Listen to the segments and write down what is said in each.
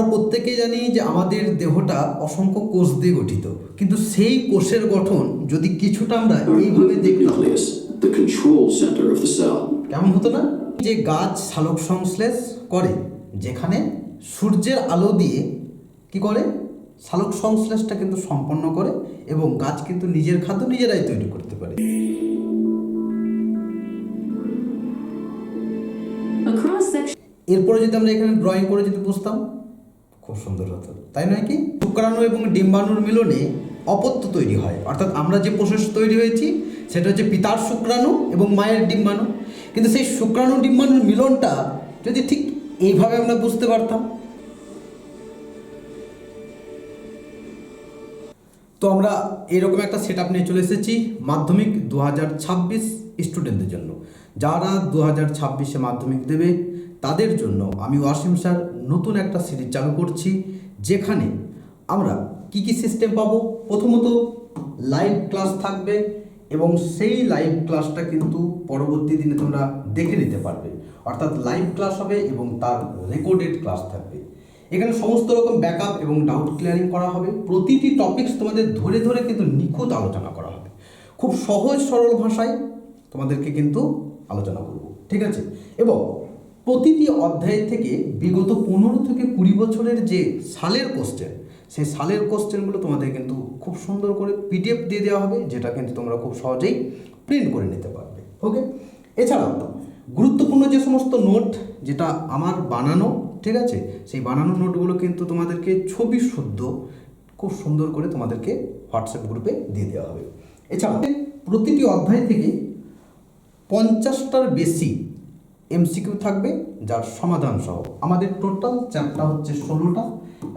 আমরা প্রত্যেকেই জানি যে আমাদের দেহটা অসংখ্য কোষ দিয়ে গঠিত। কিন্তু সেই কোষের গঠন যদি কিছুটা আমরা এইভাবে দেখতাম nucleus, the control center of the cell. কেমন হতো না? যে গাছ সালোক সংশ্লেষ করে যেখানে সূর্যের আলো দিয়ে কি করে? সালোক সংশ্লেষটা কিন্তু সম্পন্ন করে এবং গাছ কিন্তু নিজের খাদ্য নিজেরাই তৈরি করতে পারে। এরপরে যদি আমরা এখানে ড্রয়িং করে যদি বুঝতাম খুব সুন্দর হতো। তাই নয় কি? শুক্রাণু এবং ডিম্বাণুর মিলনে অপত্য তৈরি হয়। অর্থাৎ আমরা যে প্রসেস তৈরি হয়েছি, সেটা হচ্ছে পিতার শুক্রাণু এবং মায়ের ডিম্বাণু। কিন্তু সেই শুক্রাণু ডিম্বাণুর মিলনটা যদি ঠিক এইভাবে আমরা বুঝতে পারতাম, তো আমরা এরকম একটা সেট নিয়ে চলে এসেছি মাধ্যমিক দু হাজার ছাব্বিশ স্টুডেন্টদের জন্য। যারা দু হাজার ছাব্বিশে মাধ্যমিক দেবে তাদের জন্য আমি ওয়াসিম স্যার নতুন একটা সিরিজ চালু করছি, যেখানে আমরা কি কি সিস্টেম পাবো? প্রথমত লাইভ ক্লাস থাকবে এবং সেই লাইভ ক্লাসটা কিন্তু পরবর্তী দিনে তোমরা দেখে নিতে পারবে। অর্থাৎ লাইভ ক্লাস হবে এবং তার রেকর্ডেড ক্লাস থাকবে। এখানে সমস্ত রকম ব্যাকআপ এবং ডাউট ক্লিয়ারিং করা হবে। প্রতিটি টপিকস তোমাদের ধরে ধরে কিন্তু নিখুঁত আলোচনা করা হবে। খুব সহজ সরল ভাষায় তোমাদেরকে কিন্তু আলোচনা করব, ঠিক আছে? এবং প্রতিটি অধ্যায় থেকে বিগত পনেরো থেকে কুড়ি বছরের যে সালের কোশ্চেন সেই সালের কোশ্চেনগুলো তোমাদের কিন্তু খুব সুন্দর করে পিডিএফ দিয়ে দেওয়া হবে, যেটা কিন্তু তোমরা খুব সহজেই প্রিন্ট করে নিতে পারবে ওকে এছাড়াও, গুরুত্বপূর্ণ যে সমস্ত নোট যেটা আমার বানানো, ঠিক আছে? সেই বানানো নোটগুলো কিন্তু তোমাদেরকে ছবি শুদ্ধ, খুব সুন্দর করে তোমাদেরকে হোয়াটসঅ্যাপ গ্রুপে দিয়ে দেওয়া হবে। এছাড়া প্রতিটি অধ্যায় থেকে পঞ্চাশটার বেশি এমসিকিউ থাকবে, যার সমাধান সহ। আমাদের টোটাল চ্যাপ্টার হচ্ছে ষোলোটা।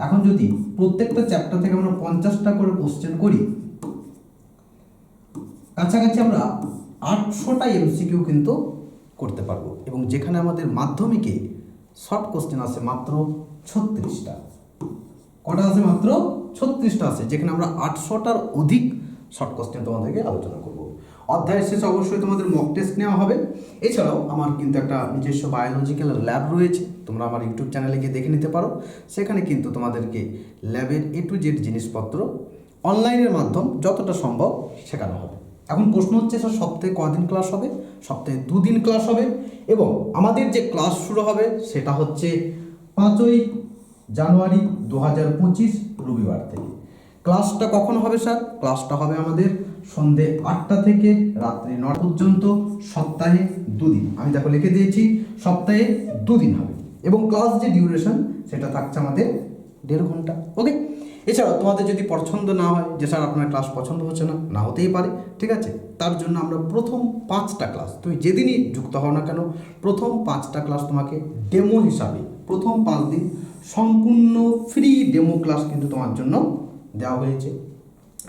এখন যদি প্রত্যেকটা চ্যাপ্টার থেকে আমরা পঞ্চাশটা করে কোশ্চেন করি, কাছাকাছি আমরা আটশোটা এমসিকিউ কিন্তু করতে পারব। এবং যেখানে আমাদের মাধ্যমিকে শর্ট কোশ্চেন আছে মাত্র ছত্রিশটা। কটা আছে মাত্র ছত্রিশটা আছে? যেখানে আমরা আটশোটার অধিক শর্ট কোশ্চেন তোমাদেরকে আলোচনা করব। অধ্যায়ের শেষে অবশ্যই তোমাদের মক টেস্ট নেওয়া হবে। এছাড়াও আমার কিন্তু একটা নিজস্ব বায়োলজিক্যাল ল্যাব রয়েছে, তোমরা আমার ইউটিউব চ্যানেলে গিয়ে দেখে নিতে পারো। সেখানে কিন্তু তোমাদেরকে ল্যাবের এ টু জেড জিনিসপত্র অনলাইনের মাধ্যম যতটা সম্ভব শেখানো হবে। এখন প্রশ্ন হচ্ছে, স্যার, সপ্তাহে কদিন ক্লাস হবে? সপ্তাহে দুদিন ক্লাস হবে? এবং আমাদের যে ক্লাস শুরু হবে, সেটা হচ্ছে পাঁচই জানুয়ারি দু হাজার পঁচিশ রবিবার থেকে। ক্লাসটা কখন হবে, স্যার? ক্লাসটা হবে আমাদের সন্ধে আটটা থেকে রাত্রি নটা পর্যন্ত, সপ্তাহে দুদিন। আমি দেখো লিখে দিয়েছি, সপ্তাহে দুদিন হবে। এবং ক্লাস যে ডিউরেশন সেটা থাকছে আমাদের দেড় ঘণ্টা ওকে এছাড়াও তোমাদের যদি পছন্দ না হয়, যে স্যার আপনার ক্লাস পছন্দ হচ্ছে না না হতেই পারে, ঠিক আছে? তার জন্য আমরা প্রথম পাঁচটা ক্লাস তুমি যেদিনই যুক্ত হও না কেন, প্রথম পাঁচটা ক্লাস তোমাকে ডেমো হিসাবে, প্রথম পাঁচ দিন সম্পূর্ণ ফ্রি ডেমো ক্লাস কিন্তু তোমার জন্য দেওয়া হয়েছে।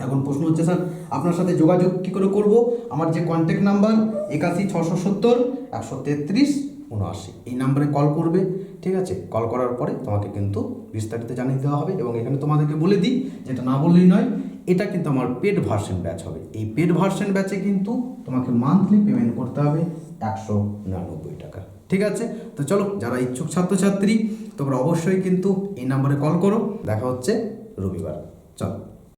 এখন প্রশ্ন হচ্ছে, স্যার, আপনার সাথে যোগাযোগ কী করে করব? আমার যে কন্ট্যাক্ট নাম্বার একাশি ছশো সত্তর, একশো তেত্রিশ, উনআশি। এই নাম্বারে কল করবে, ঠিক আছে? কল করার পরে তোমাকে কিন্তু বিস্তারিত জানিয়ে দেওয়া হবে এবং এখানে তোমাদেরকে বলে দিই, যেটা না বললেই নয়, এটা কিন্তু আমার পেড ভার্সন ব্যাচ হবে। এই পেড ভার্সন ব্যাচে কিন্তু তোমাকে মান্থলি পেমেন্ট করতে হবে একশো নিরানব্বই টাকা। ঠিক আছে? তো চলো, যারা ইচ্ছুক ছাত্রছাত্রী, তোমরা অবশ্যই কিন্তু এই নাম্বারে কল করো। দেখা হচ্ছে রবিবার। চলো।